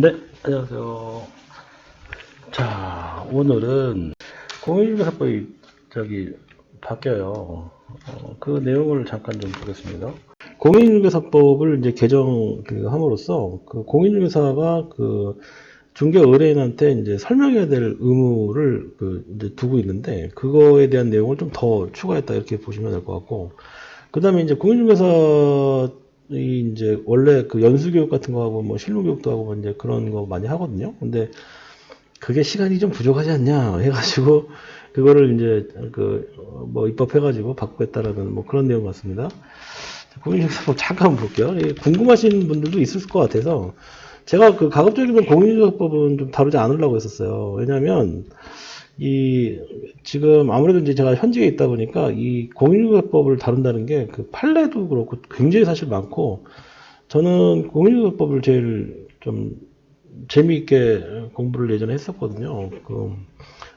네, 안녕하세요. 자, 오늘은 공인중개사법이 저기 바뀌어요. 어, 그 내용을 잠깐 좀 보겠습니다. 공인중개사법을 이제 개정 그 함으로써 그 공인중개사가 그 중개 의뢰인한테 이제 설명해야 될 의무를 그 이제 두고 있는데 그거에 대한 내용을 좀 더 추가했다 이렇게 보시면 될 것 같고 그 다음에 이제 공인중개사 이 이제 원래 그 연수 교육 같은 거 하고 뭐 실무 교육도 하고 뭐 이제 그런 거 많이 하거든요. 근데 그게 시간이 좀 부족하지 않냐 해가지고 그거를 이제 그 뭐 입법해가지고 바꾸겠다라는 뭐 그런 내용 같습니다. 공인중개사법 잠깐 볼게요. 이 궁금하신 분들도 있을 것 같아서 제가 그 가급적이면 공인중개사법은 좀 다루지 않으려고 했었어요. 왜냐하면 이 지금 아무래도 이제 제가 현직에 있다 보니까 이 공인중개법을 다룬다는 게 그 판례도 그렇고 굉장히 사실 많고 저는 공인중개법을 제일 좀 재미있게 공부를 예전에 했었거든요. 그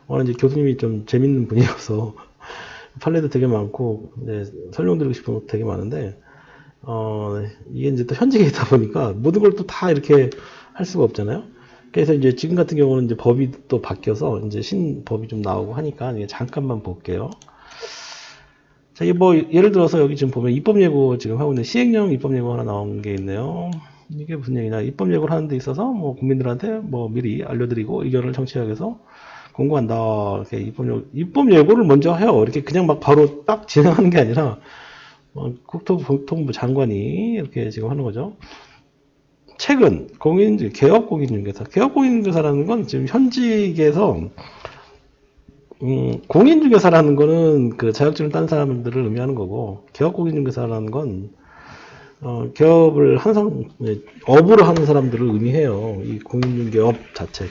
워낙 이제 교수님이 좀 재밌는 분이어서 판례도 되게 많고 네, 설명드리고 싶은 것도 되게 많은데 어 이게 이제 또 현직에 있다 보니까 모든 걸 또 다 이렇게 할 수가 없잖아요. 그래서 이제 지금 같은 경우는 이제 법이 또 바뀌어서 이제 신법이 좀 나오고 하니까 잠깐만 볼게요. 자, 이게 뭐 예를 들어서 여기 지금 보면 입법 예고 지금 하고 있는 시행령 입법 예고 하나 나온 게 있네요. 이게 무슨 얘기냐? 입법 예고를 하는 데 있어서 뭐 국민들한테 뭐 미리 알려드리고 의견을 정치학에서 공고한다. 이렇게 입법 예고, 입법 예고를 먼저 해요. 이렇게 그냥 막 바로 딱 진행하는 게 아니라 어, 국토 교통부 장관이 이렇게 지금 하는 거죠. 최근 공인 개업 공인중개사 개업 공인중개사라는 건 지금 현직에서 음, 공인중개사라는 거는 그 자격증을 딴 사람들을 의미하는 거고 개업 공인중개사라는 건 어, 개업을 한 사람 업으로 하는 사람들을 의미해요. 이 공인중개업 자체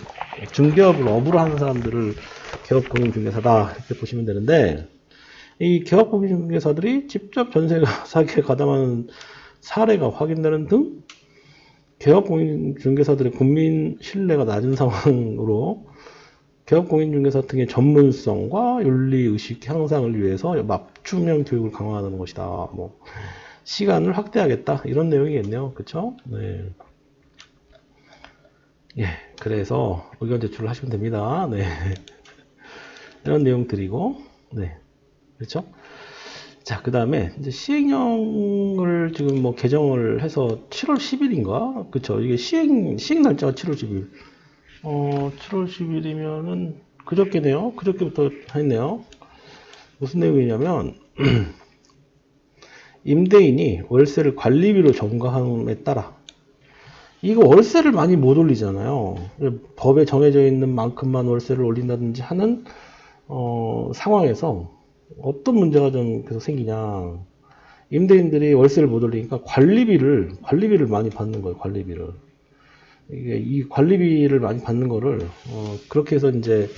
중개업을 업으로 하는 사람들을 개업 공인중개사다 이렇게 보시면 되는데 이 개업 공인중개사들이 직접 전세 사기에 가담하는 사례가 확인되는 등 개업 공인중개사들의 국민 신뢰가 낮은 상황으로 개업 공인중개사 등의 전문성과 윤리의식 향상을 위해서 맞춤형 교육을 강화하는 것이다. 뭐 시간을 확대하겠다 이런 내용이겠네요. 그렇죠? 네. 예, 그래서 의견 제출을 하시면 됩니다. 네. 이런 내용들이고, 네. 그렇죠? 자, 그 다음에 이제 시행령을 지금 뭐 개정을 해서 7월 10일인가? 그쵸. 이게 시행, 시행 날짜가 7월 10일. 어, 7월 10일이면은 그저께네요. 그저께부터 했네요. 무슨 내용이냐면, 임대인이 월세를 관리비로 전가함에 따라 이거 월세를 많이 못 올리잖아요. 법에 정해져 있는 만큼만 월세를 올린다든지 하는 어, 상황에서 어떤 문제가 좀 계속 생기냐. 임대인들이 월세를 못 올리니까 관리비를, 관리비를 많이 받는 거예요, 관리비를. 이게 이 관리비를 많이 받는 거를, 어, 그렇게 해서 이제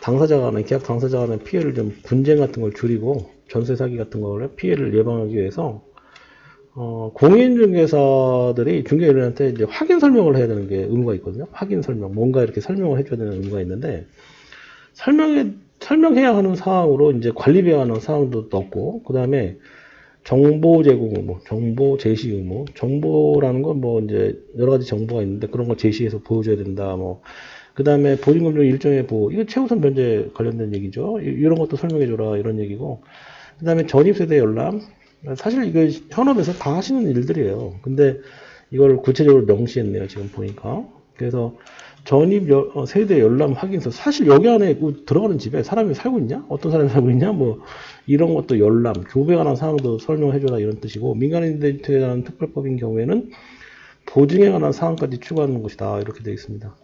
당사자 간에, 계약 당사자 간의 피해를 좀 분쟁 같은 걸 줄이고, 전세 사기 같은 거를 피해를 예방하기 위해서, 어, 공인중개사들이 중개인한테 이제 확인 설명을 해야 되는 게 의무가 있거든요. 확인 설명. 뭔가 이렇게 설명을 해줘야 되는 의무가 있는데, 설명에 설명해야 하는 사항으로 이제 관리해야 하는 사항도 넣고, 그 다음에 정보 제공 의무, 정보 제시 의무, 정보라는 건 뭐 이제 여러 가지 정보가 있는데 그런 걸 제시해서 보여줘야 된다, 뭐. 그 다음에 보증금융 일정의 보호, 이거 최우선 변제 관련된 얘기죠. 이- 이런 것도 설명해줘라, 이런 얘기고. 그 다음에 전입세대 열람. 사실 이거 현업에서 다 하시는 일들이에요. 근데 이걸 구체적으로 명시했네요, 지금 보니까. 그래서 전입 여- 어, 세대 열람 확인서 사실 여기 안에 그 들어가는 집에 사람이 살고 있냐? 어떤 사람이 살고 있냐? 뭐 이런 것도 열람, 교부에 관한 사항도 설명해줘라 이런 뜻이고 민간인데이트에 관한 특별법인 경우에는 보증에 관한 사항까지 추가하는 것이다 이렇게 되어 있습니다.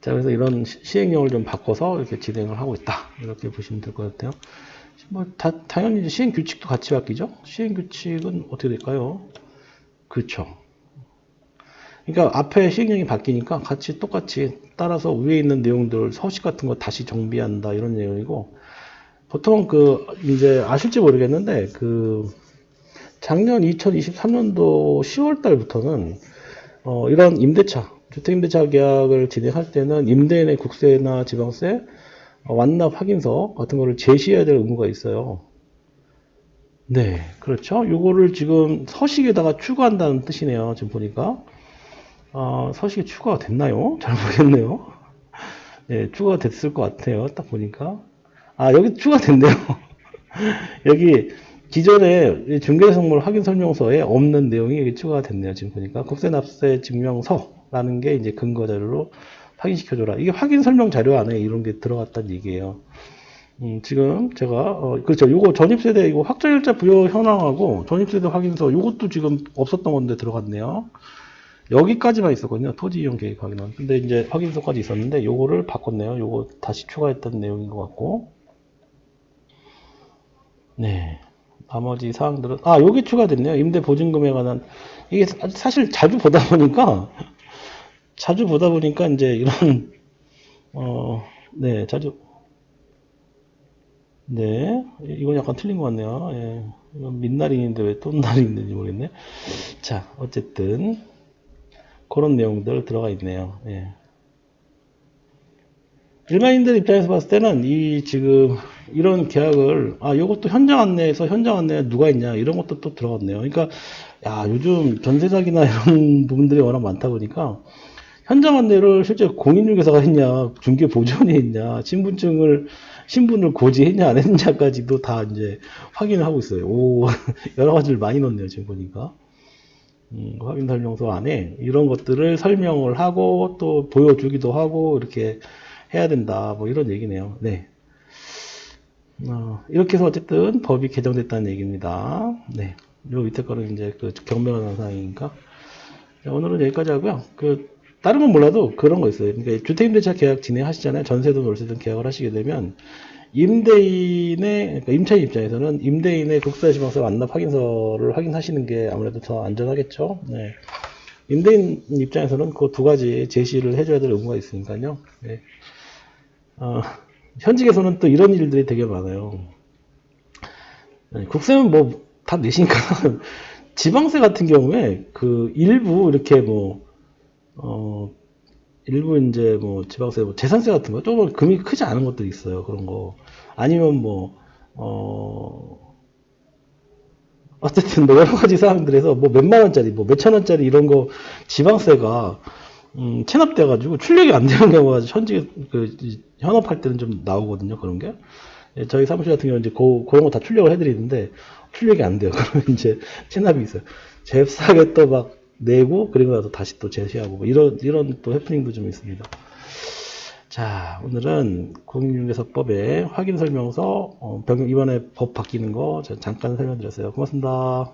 자 그래서 이런 시- 시행령을 좀 바꿔서 이렇게 진행을 하고 있다 이렇게 보시면 될 것 같아요. 뭐 다, 당연히 시행 규칙도 같이 바뀌죠. 시행 규칙은 어떻게 될까요? 그렇죠. 그러니까 앞에 시행령이 바뀌니까 같이 똑같이 따라서 위에 있는 내용들 서식 같은 거 다시 정비한다 이런 내용이고 보통 그 이제 아실지 모르겠는데 그 작년 2023년도 10월 달부터는 어 이런 임대차 주택임대차 계약을 진행할 때는 임대인의 국세나 지방세 어, 완납 확인서 같은 거를 제시해야 될 의무가 있어요. 네, 그렇죠. 요거를 지금 서식에다가 추가한다는 뜻이네요. 지금 보니까. 어, 서식이 추가가 됐나요? 잘 모르겠네요. 예, 추가가 됐을 것 같아요. 딱 보니까. 아, 여기 추가 됐네요. 여기 기존에 이 중개성물 확인 설명서에 없는 내용이 여기 추가가 됐네요. 지금 보니까 국세 납세 증명서라는 게 이제 근거 자료로 확인시켜줘라. 이게 확인 설명 자료 안에 이런 게 들어갔다는 얘기예요. 음, 지금 제가 어, 그렇죠. 요거 전입세대 이거 확정일자 부여 현황하고 전입세대 확인서 요것도 지금 없었던 건데 들어갔네요. 여기까지만 있었거든요. 토지 이용 계획 확인은. 근데 이제 확인서까지 있었는데 요거를 바꿨네요. 요거 다시 추가했던 내용인 것 같고. 네. 나머지 사항들은 아, 여기 추가됐네요. 임대 보증금에 관한 이게 사- 사실 자주 보다 보니까 자주 보다 보니까 이제 이런 어, 네, 자주 네, 이건 약간 틀린 것 같네요. 예, 이건 민날인인데 왜 똠날인인지 모르겠네. 자, 어쨌든 그런 내용들 들어가 있네요. 예. 일반인들 입장에서 봤을 때는 이 지금 이런 계약을 아 요것도 현장 안내에서 현장 안내에 누가 있냐 이런 것도 또 들어갔네요. 그러니까 야 요즘 전세 사기나 이런 부분들이 워낙 많다 보니까 현장 안내를 실제 공인중개사가 했냐 중개 보조원이 했냐 신분증을 신분을 고지했냐 안 했냐까지도 다 이제 확인을 하고 있어요. 오 여러 가지를 많이 넣네요 지금 보니까. 음, 확인 설명서 안에 이런 것들을 설명을 하고 또 보여주기도 하고 이렇게 해야 된다. 뭐 이런 얘기네요. 네. 어, 이렇게 해서 어쨌든 법이 개정됐다는 얘기입니다. 네. 요 밑에 거는 이제 그 경명한 사항이니까. 자, 오늘은 여기까지 하고요. 그, 다른 건 몰라도 그런 거 있어요. 그러니까 주택임대차 계약 진행하시잖아요. 전세든 월세든 계약을 하시게 되면 임대인의 그러니까 임차인 입장에서는 임대인의 국세지방세 완납 확인서를 확인하시는 게 아무래도 더 안전하겠죠. 네. 임대인 입장에서는 그 두 가지 제시를 해줘야 될 의무가 있으니까요. 네. 어, 현직에서는 또 이런 일들이 되게 많아요. 네, 국세는 뭐 다 내시니까 지방세 같은 경우에 그 일부 이렇게 뭐 어, 일부 이제 뭐 지방세, 뭐 재산세 같은 거 조금 금액이 크지 않은 것들이 있어요. 그런 거 아니면 뭐 어. 어쨌든 뭐 여러 가지 사항들에서 뭐 몇만 원짜리, 뭐 몇천 원짜리 이런 거 지방세가 음, 체납돼가지고 출력이 안 되는 경우가 현직 그 이- 현업할 때는 좀 나오거든요. 그런 게 예, 저희 사무실 같은 경우는 이제 고, 그런 거 다 출력을 해드리는데 출력이 안 돼요. 그러면 이제 체납이 있어요. 잽싸게 또 막 내고 그리고 나서 다시 또 제시하고 뭐 이런 이런 또 해프닝도 좀 있습니다. 자, 오늘은 공인중개사법의 확인 설명서 어, 변경 이번에 법 바뀌는 거 잠깐 설명드렸어요. 고맙습니다.